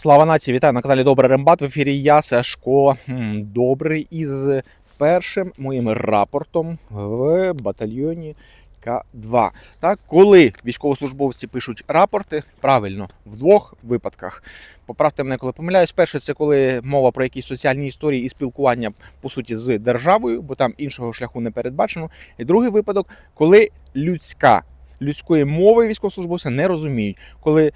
Слава нації, вітаю на каналі Добрий Рембат. В ефірі я, Сашко Добрий із першим моїм рапортом в батальйоні К2. Так, коли військовослужбовці пишуть рапорти, правильно, в двох випадках. Поправте мене, коли помиляюсь. Перше, це коли мова про якісь соціальні історії і спілкування по суті з державою, бо там іншого шляху не передбачено. І другий випадок, коли людська людської мови військовослужбовця не розуміють, коли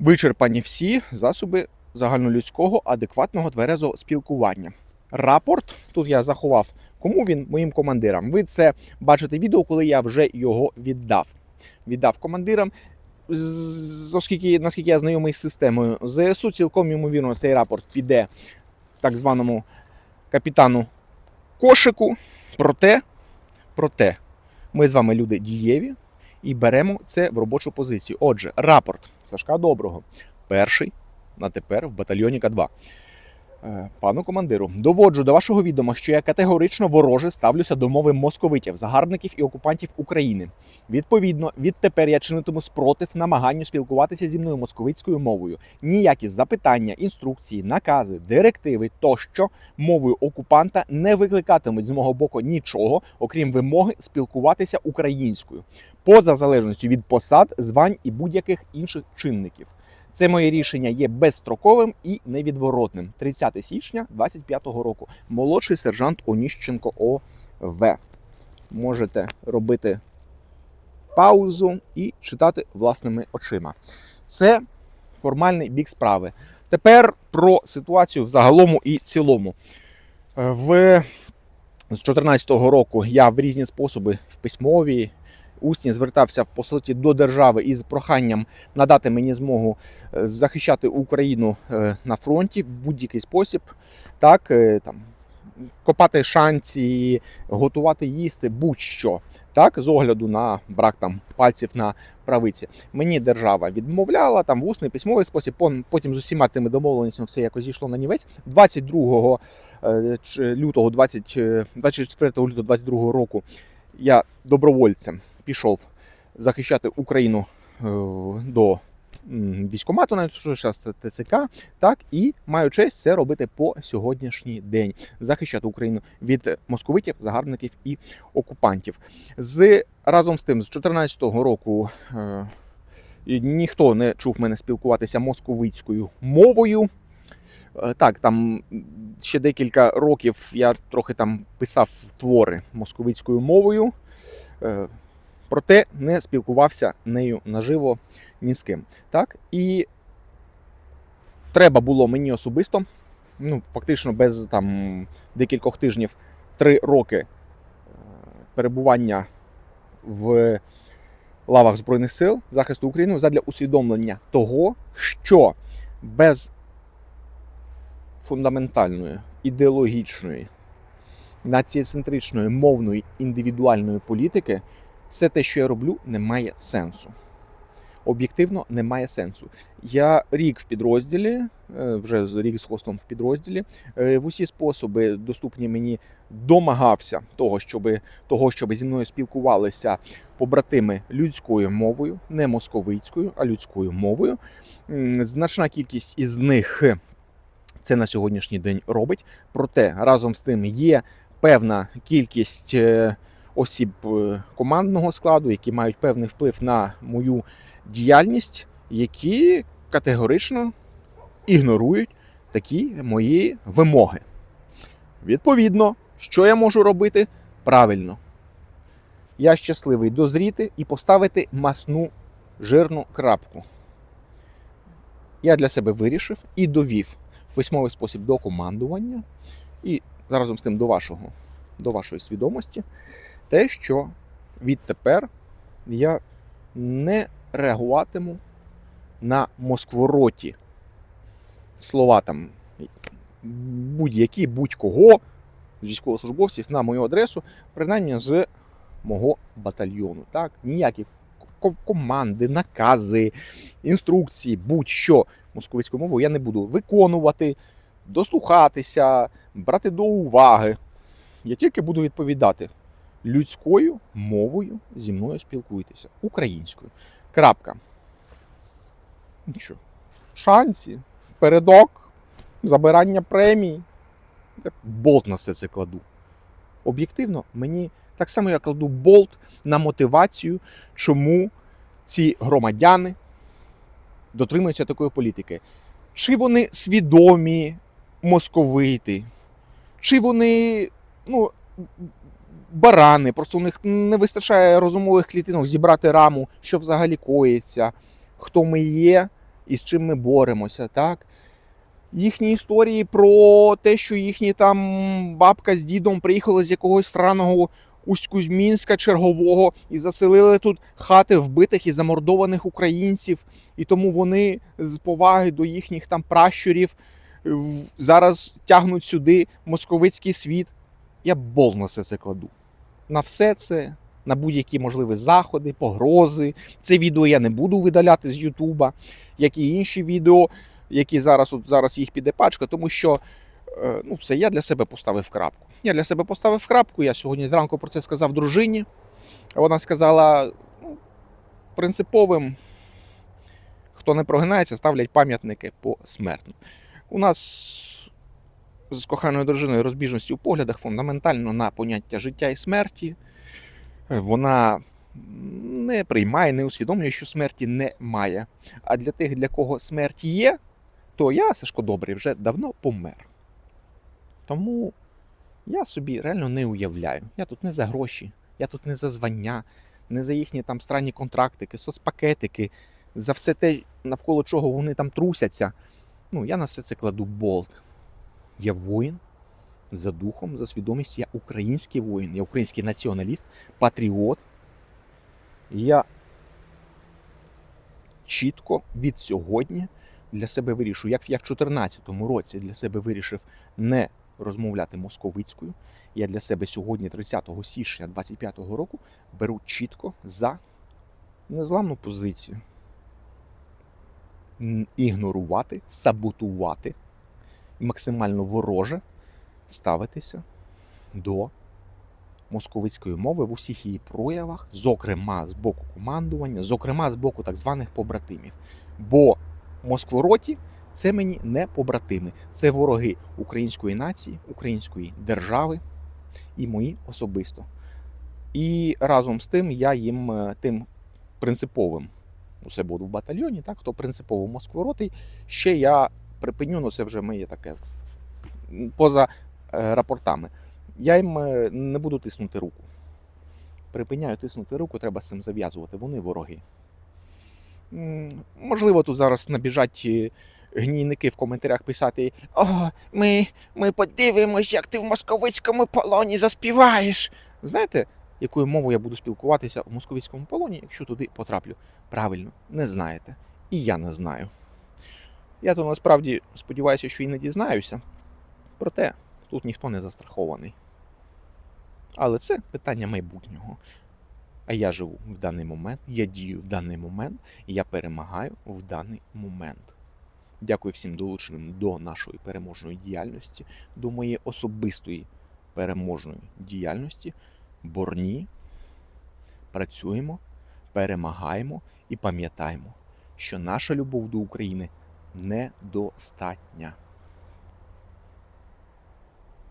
вичерпані всі засоби загальнолюдського адекватного тверезого спілкування. Рапорт тут я заховав. Кому він моїм командирам? Ви це бачите відео, коли я вже його віддав. Віддав командирам. Оскільки, наскільки я знайомий з системою ЗСУ, цілком ймовірно, цей рапорт піде так званому капітану кошику. Проте, проте, ми з вами люди дієві, і беремо це в робочу позицію. Отже, рапорт Сашка Доброго, перший на тепер в батальйоні К2. Е, Пану командиру, доводжу до вашого відома, що я категорично вороже ставлюся до мови московитів, загарбників і окупантів України. Відповідно, відтепер я чинитиму спротив намаганню спілкуватися зі мною московицькою мовою. Ніякі запитання, інструкції, накази, директиви тощо мовою окупанта не викликатимуть з мого боку нічого, окрім вимоги спілкуватися українською поза залежністю від посад, звань і будь-яких інших чинників. Це моє рішення є безстроковим і невідворотним. 30 січня 25-го року. Молодший сержант Оніщенко ОВ. Можете робити паузу і читати власними очима. Це формальний бік справи. Тепер про ситуацію в загалому і цілому. Е, В з 2014 року я в різні способи в письмові, усні звертався по суті до держави із проханням надати мені змогу е, захищати Україну е, на фронті в будь-який спосіб, так е, там копати шанці, готувати їсти, будь-що. Так, з огляду на брак там пальців на правиці. Мені держава відмовляла там в усний письмовий спосіб. Потім з усіма цими домовленостями все якось зійшло на нівець. 22 е, лютого, 20, е, 24 лютого 22 року я добровольцем пішов захищати Україну е, до м, військкомату, навіть що зараз це ТЦК, так і маю честь це робити по сьогоднішній день. Захищати Україну від московитів, загарбників і окупантів. З разом з тим, з 2014 року е, ніхто не чув мене спілкуватися московицькою мовою. Е, Так, там ще декілька років я трохи там писав твори московицькою мовою, проте не спілкувався нею наживо ні з ким. Так? І треба було мені особисто, ну, фактично без там декількох тижнів, три роки е, перебування в лавах Збройних сил захисту України задля усвідомлення того, що без фундаментальної, ідеологічної, націєцентричної, мовної, індивідуальної політики, все те, що я роблю, не має сенсу. Об'єктивно не має сенсу. Я рік в підрозділі, е, вже рік з хвостом в підрозділі, е, в усі способи доступні мені домагався того, щоб, того, щоб зі мною спілкувалися побратими людською мовою, не московицькою, а людською мовою. Значна кількість із них це на сьогоднішній день робить. Проте разом з тим є певна кількість е, осіб е, командного складу, які мають певний вплив на мою діяльність, які категорично ігнорують такі мої вимоги. Відповідно, що я можу робити? Правильно. Я щасливий дозріти і поставити масну жирну крапку. Я для себе вирішив і довів в письмовий спосіб до командування і разом з тим до вашого, до вашої свідомості, те, що відтепер я не реагуватиму на москвороті слова там будь-які, будь-кого з військовослужбовців на мою адресу, принаймні з мого батальйону. Так? Ніякі команди, накази, інструкції, будь-що московицькою мовою я не буду виконувати, дослухатися, брати до уваги. Я тільки буду відповідати людською мовою зі мною спілкуйтеся, українською. Крапка. Нічого. Шанці, передок, забирання премій. Болт на все це кладу. Об'єктивно, мені так само я кладу болт на мотивацію, чому ці громадяни дотримуються такої політики. Чи вони свідомі московити, чи вони ну, барани, просто у них не вистачає розумових клітинок зібрати раму, що взагалі коїться, хто ми є і з чим ми боремося. так? Їхні історії про те, що їхні там бабка з дідом приїхали з якогось странного Усть-Кузьмінська чергового і заселили тут хати вбитих і замордованих українців, і тому вони з поваги до їхніх там пращурів зараз тягнуть сюди московицький світ. Я бол на все це кладу. На все це, на будь-які можливі заходи, погрози. Це відео я не буду видаляти з Ютуба, як і інші відео, які зараз от зараз їх піде пачка, тому що е, ну, все, я для себе поставив крапку. Я для себе поставив крапку. Я сьогодні зранку про це сказав дружині. Вона сказала: ну, принциповим, хто не прогинається, ставлять пам'ятники посмертно. У нас з коханою дружиною розбіжності у поглядах фундаментально на поняття життя і смерті. Вона не приймає, не усвідомлює, що смерті немає. А для тих, для кого смерть є, то я, Сашко Добрий, вже давно помер. Тому я собі реально не уявляю. Я тут не за гроші, я тут не за звання, не за їхні там странні контрактики, соцпакетики, за все те, навколо чого вони там трусяться. Ну, я на все це кладу болт. Я воїн за духом, за свідомістю. Я український воїн, я український націоналіст, патріот. Я чітко від сьогодні для себе вирішую, як я в 2014 році для себе вирішив не розмовляти московицькою. Я для себе сьогодні, 30 січня 25 року, беру чітко за незламну позицію. Ігнорувати, саботувати, максимально вороже ставитися до московицької мови в усіх її проявах, зокрема з боку командування, зокрема з боку так званих побратимів. Бо москвороті це мені не побратими, це вороги української нації, української держави і мої особисто. І разом з тим я їм е, тим принциповим у себе в батальйоні, так, хто принципово москворотий, ще я припиню, ну це вже моє таке поза е, рапортами. Я їм е, не буду тиснути руку. Припиняю тиснути руку, треба з цим зав'язувати. Вони вороги. Можливо, тут зараз набіжать е, гнійники в коментарях писати: О, ми, ми подивимось, як ти в московицькому полоні заспіваєш. Знаєте, якою мовою я буду спілкуватися в московицькому полоні, якщо туди потраплю? Правильно, не знаєте. І я не знаю. Я то насправді сподіваюся, що і не дізнаюся. Проте тут ніхто не застрахований. Але це питання майбутнього. А я живу в даний момент, я дію в даний момент, і я перемагаю в даний момент. Дякую всім долученим до нашої переможної діяльності, до моєї особистої переможної діяльності. Борні, працюємо, перемагаємо і пам'ятаємо, що наша любов до України недостатня.